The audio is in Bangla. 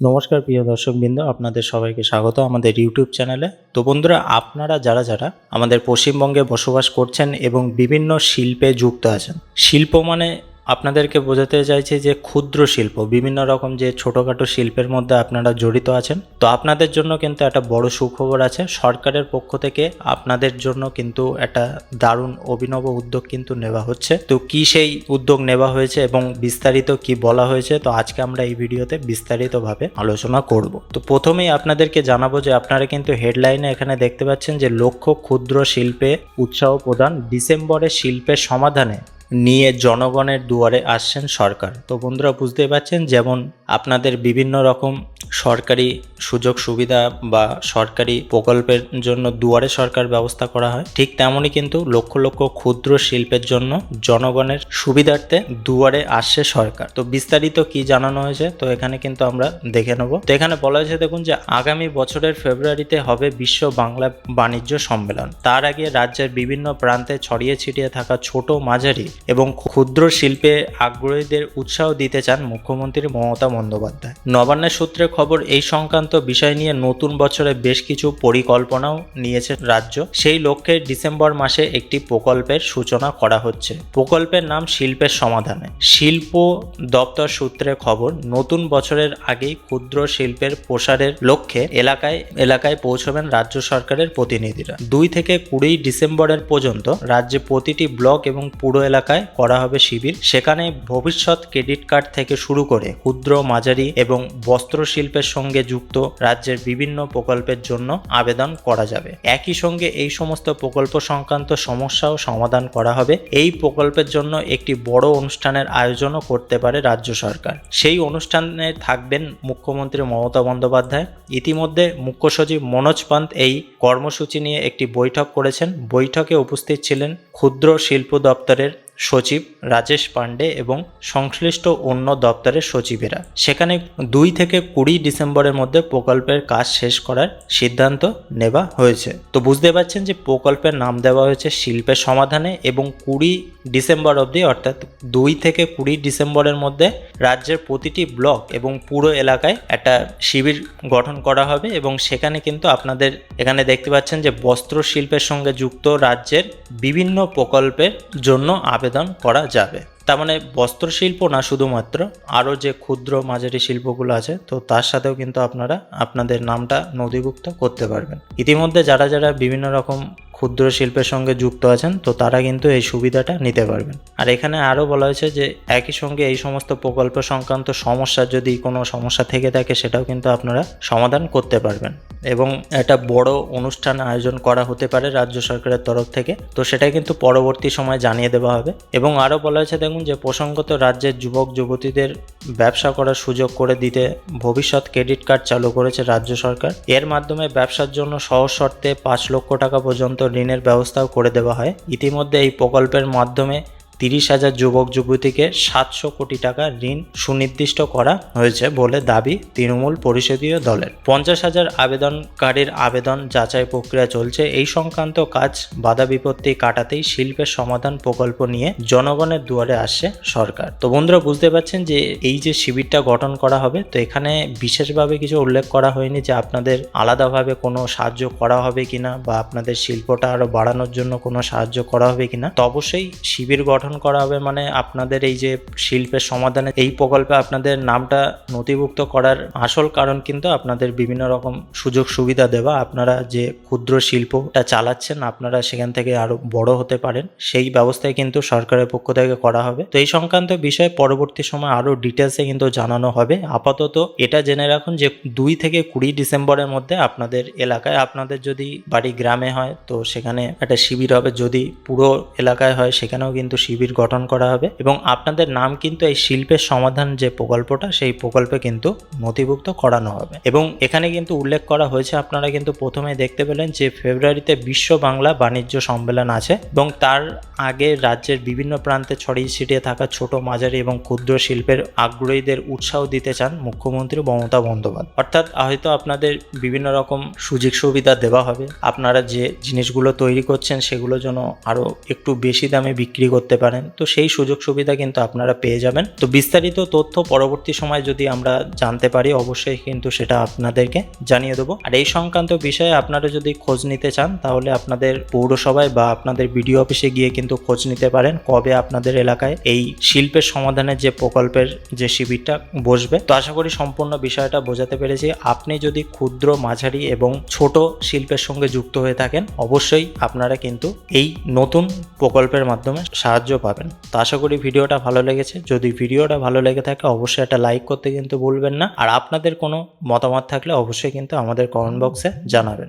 নমস্কার প্রিয় দর্শকবৃন্দ, আপনাদের সবাইকে স্বাগত আমাদের ইউটিউব চ্যানেলে। তো বন্ধুরা, আপনারা যারা যারা আমাদের পশ্চিমবঙ্গে বসবাস করছেন এবং বিভিন্ন শিল্পে যুক্ত আছেন, শিল্প মানে আপনাদেরকে বোঝাতে চাইছি যে ক্ষুদ্র শিল্প, বিভিন্ন রকম যে ছোটোখাটো শিল্পের মধ্যে আপনারা জড়িত আছেন, তো আপনাদের জন্য কিন্তু একটা বড় সুখবর আছে। সরকারের পক্ষ থেকে আপনাদের জন্য কিন্তু একটা দারুণ অভিনব উদ্যোগ কিন্তু নেওয়া হচ্ছে। তো কি সেই উদ্যোগ নেওয়া হয়েছে এবং বিস্তারিত কি বলা হয়েছে, তো আজকে আমরা এই ভিডিওতে বিস্তারিতভাবে আলোচনা করব। তো প্রথমেই আপনাদেরকে জানাব যে আপনারা কিন্তু হেডলাইনে এখানে দেখতে পাচ্ছেন যে লক্ষ্য ক্ষুদ্র শিল্পে উৎসাহ প্রদান ডিসেম্বরে শিল্পের সমাধানে নিয়ে জনগণের দুয়ারে আসছেন সরকার। তো বন্ধুরা, বুঝতেই পারছেন, যেমন আপনাদের বিভিন্ন রকম সরকারি সুযোগ সুবিধা বা সরকারি প্রকল্পের জন্য দুয়ারে সরকার ব্যবস্থা করা হয়, ঠিক তেমনই কিন্তু লক্ষ লক্ষ ক্ষুদ্র শিল্পের জন্য জনগণের সুবিধার্থে দুয়ারে আসছে সরকার। তো বিস্তারিত কি জানানো হয়েছে, তো এখানে কিন্তু আমরা দেখে নেব। তো এখানে বলা হয়েছে, দেখুন যে আগামী বছরের ফেব্রুয়ারিতে হবে বিশ্ব বাংলা বাণিজ্য সম্মেলন। তার আগে রাজ্যের বিভিন্ন প্রান্তে ছড়িয়ে ছিটিয়ে থাকা ছোট মাঝারি এবং ক্ষুদ্র শিল্পে আগ্রহীদের উৎসাহ দিতে চান মুখ্যমন্ত্রী মমতা বন্দ্যোপাধ্যায়। নবান্নের সূত্রে খবর, এই সংক্রান্ত বিষয় নিয়ে নতুন বছরে বেশ কিছু পরিকল্পনাও নিয়েছে রাজ্য। সেই লক্ষ্যে ডিসেম্বর মাসে একটি প্রকল্পের সূচনা করা হচ্ছে। প্রকল্পের নাম শিল্পের সমাধানে। শিল্প দপ্তর সূত্রে খবর, নতুন বছরের আগেই ক্ষুদ্র শিল্পের প্রসারের লক্ষ্যে এলাকায় এলাকায় পৌঁছবেন রাজ্য সরকারের প্রতিনিধিরা। দুই থেকে কুড়ি ডিসেম্বরের পর্যন্ত রাজ্যে প্রতিটি ব্লক এবং পুরো এলাকায় করা হবে শিবির। সেখানে ভবিষ্যৎ ক্রেডিট কার্ড থেকে শুরু করে ক্ষুদ্র, মাঝারি এবং বস্ত্র শিল্পের সঙ্গে যুক্ত রাজ্যের বিভিন্ন প্রকল্পের জন্য আবেদন করা যাবে। একই সঙ্গে এই সমস্ত প্রকল্প সংক্রান্ত সমস্যাও সমাধান করা হবে। এই প্রকল্পের জন্য একটি বড় অনুষ্ঠানের আয়োজনও করতে পারে রাজ্য সরকার। সেই অনুষ্ঠানে থাকবেন মুখ্যমন্ত্রী মমতা বন্দ্যোপাধ্যায়। ইতিমধ্যে মুখ্য সচিব মনোজ পান্ত এই কর্মসূচি নিয়ে একটি বৈঠক করেছেন। বৈঠকে উপস্থিত ছিলেন ক্ষুদ্র শিল্প দপ্তরের সচিব রাজেশ পাণ্ডে এবং সংশ্লিষ্ট অন্য দপ্তরের সচিবেরা। সেখানে দুই থেকে কুড়ি ডিসেম্বরের মধ্যে প্রকল্পের কাজ শেষ করার সিদ্ধান্ত নেওয়া হয়েছে। তো বুঝতে পারছেন যে প্রকল্পের নাম দেওয়া হয়েছে শিল্পের সমাধানে এবং কুড়ি ডিসেম্বর অবধি, অর্থাৎ দুই থেকে কুড়ি ডিসেম্বরের মধ্যে রাজ্যের প্রতিটি ব্লক এবং পুরো এলাকায় একটা শিবির গঠন করা হবে এবং সেখানে কিন্তু আপনাদের এখানে দেখতে পাচ্ছেন যে বস্ত্র শিল্পের সঙ্গে যুক্ত রাজ্যের বিভিন্ন প্রকল্পের জন্য আবেদন করা যাবে। তার মানে বস্ত্রশিল্প না, শুধুমাত্র আরও যে ক্ষুদ্র মাঝারি শিল্পগুলো আছে, তো তার সাথেও কিন্তু আপনারা আপনাদের নামটা নথিভুক্ত করতে পারবেন। ইতিমধ্যে যারা যারা বিভিন্ন রকম ক্ষুদ্র শিল্পের সঙ্গে যুক্ত আছেন, তো তারা কিন্তু এই সুবিধাটা নিতে পারবেন। আর এখানে আরও বলা হয়েছে যে, একই সঙ্গে এই সমস্ত প্রকল্প সংক্রান্ত সমস্যা যদি কোনো সমস্যা থেকে থাকে, সেটাও কিন্তু আপনারা সমাধান করতে পারবেন। এবং একটা বড় অনুষ্ঠান আয়োজন করা হতে পারে রাজ্য সরকারের তরফ থেকে, তো সেটা কিন্তু পরবর্তী সময় জানিয়ে দেওয়া হবে। এবং আরও বলা হয়েছে, দেখুন যে, প্রসঙ্গত রাজ্যের যুবক, যুবতীদের ব্যবসা করার সুযোগ করে দিতে ভবিষ্যৎ ক্রেডিট কার্ড চালু করেছে রাজ্য সরকার। এর মাধ্যমে ব্যবসার জন্য সহজ শর্তে পাঁচ লক্ষ টাকা পর্যন্ত ঋণের ব্যবস্থাও করে দেওয়া হয়। ইতিমধ্যে এই প্রকল্পের মাধ্যমে তিরিশ হাজার যুবক যুবতীকে সাতশো কোটি টাকা ঋণ সুনির্দিষ্ট করা হয়েছে বলে দাবি তৃণমূল পরিষদীয় দলের। পঞ্চাশ হাজার আবেদনকারীর আবেদন যাচাই প্রক্রিয়া চলছে। এই সংক্রান্ত কাজ বাধা বিপত্তি কাটাতেই শিল্পের সমাধান প্রকল্প নিয়ে জনগণের দুয়ারে আসছে সরকার। তো বন্ধুরা, বুঝতে পারছেন যে এই যে শিবিরটা গঠন করা হবে, তো এখানে বিশেষভাবে কিছু উল্লেখ করা হয়নি যে আপনাদের আলাদাভাবে কোনো সাহায্য করা হবে কিনা বা আপনাদের শিল্পটা আরও বাড়ানোর জন্য কোনো সাহায্য করা হবে কিনা। তো অবশ্যই শিবির গঠন গঠন করা হবে মানে আপনাদের এই যে শিল্পের সমাধানে এই প্রকল্পে আপনাদের নামটা নথিভুক্ত করার আসল কারণ কিন্তু আপনাদের বিভিন্ন রকম সুযোগ সুবিধা দেওয়া। আপনারা যে ক্ষুদ্র শিল্পটা চালাচ্ছেন, আপনারা সেখান থেকে আরও বড় হতে পারেন। সেই ব্যবস্থায় কিন্তু সরকারের পক্ষ থেকে করা হবে। তো এই সংক্রান্ত বিষয়ে পরবর্তী সময় আরও ডিটেলসে কিন্তু জানানো হবে। আপাতত এটা জেনে রাখুন যে দুই থেকে কুড়ি ডিসেম্বরের মধ্যে আপনাদের এলাকায়, আপনাদের যদি বাড়ি গ্রামে হয়, তো সেখানে একটা শিবির হবে। যদি পুরো এলাকায় হয়, সেখানেও কিন্তু শিবির শিবির গঠন করা হবে এবং আপনাদের নাম কিন্তু এই শিল্পের সমাধান যে প্রকল্পটা, সেই প্রকল্পে কিন্তু নথিভুক্ত করানো হবে। এবং এখানে কিন্তু উল্লেখ করা হয়েছে, আপনারা কিন্তু প্রথমে দেখতে পেলেন যে ফেব্রুয়ারিতে বিশ্ব বাংলা বাণিজ্য সম্মেলন আছে এবং তার আগে রাজ্যের বিভিন্ন প্রান্তে ছড়িয়ে ছিটিয়ে থাকা ছোট মাঝারি এবং ক্ষুদ্র শিল্পের আগ্রহীদের উৎসাহ দিতে চান মুখ্যমন্ত্রী মমতা বন্দ্যোপাধ্যায়। অর্থাৎ হয়তো আপনাদের বিভিন্ন রকম সুযোগ সুবিধা দেওয়া হবে। আপনারা যে জিনিসগুলো তৈরি করছেন, সেগুলো যেন আরও একটু বেশি দামে বিক্রি করতে পারেন। তো সেই সুযোগ সুবিধা কিন্তু আপনারা পেয়ে যাবেন। তো বিস্তারিত তথ্য পরবর্তী সময় যদি আমরা জানতে পারি, অবশ্যই কিন্তু সেটা আপনাদেরকে জানিয়ে দেবো। আর এই সংক্রান্ত বিষয়ে আপনারা যদি খোঁজ নিতে চান, তাহলে আপনাদের পৌরসভায় বা আপনাদের বিডিও অফিসে গিয়ে কিন্তু খোঁজ নিতে পারেন, কবে আপনাদের এলাকায় এই শিল্পের সমাধানের যে প্রকল্পের যে শিবিরটা বসবে। তো আশা করি সম্পূর্ণ বিষয়টা বোঝাতে পেরেছি। আপনি যদি ক্ষুদ্র, মাঝারি এবং ছোট শিল্পের সঙ্গে যুক্ত হয়ে থাকেন, অবশ্যই আপনারা কিন্তু এই নতুন প্রকল্পের মাধ্যমে সাহায্য পাবেন। তো আশা করি ভিডিওটা ভালো লেগেছে। যদি ভিডিওটা ভালো লেগে থাকে, অবশ্যই একটা লাইক করতে কিন্তু ভুলবেন না। আর আপনাদের কোনো মতামত থাকলে অবশ্যই কিন্তু আমাদের কমেন্ট বক্সে জানাবেন।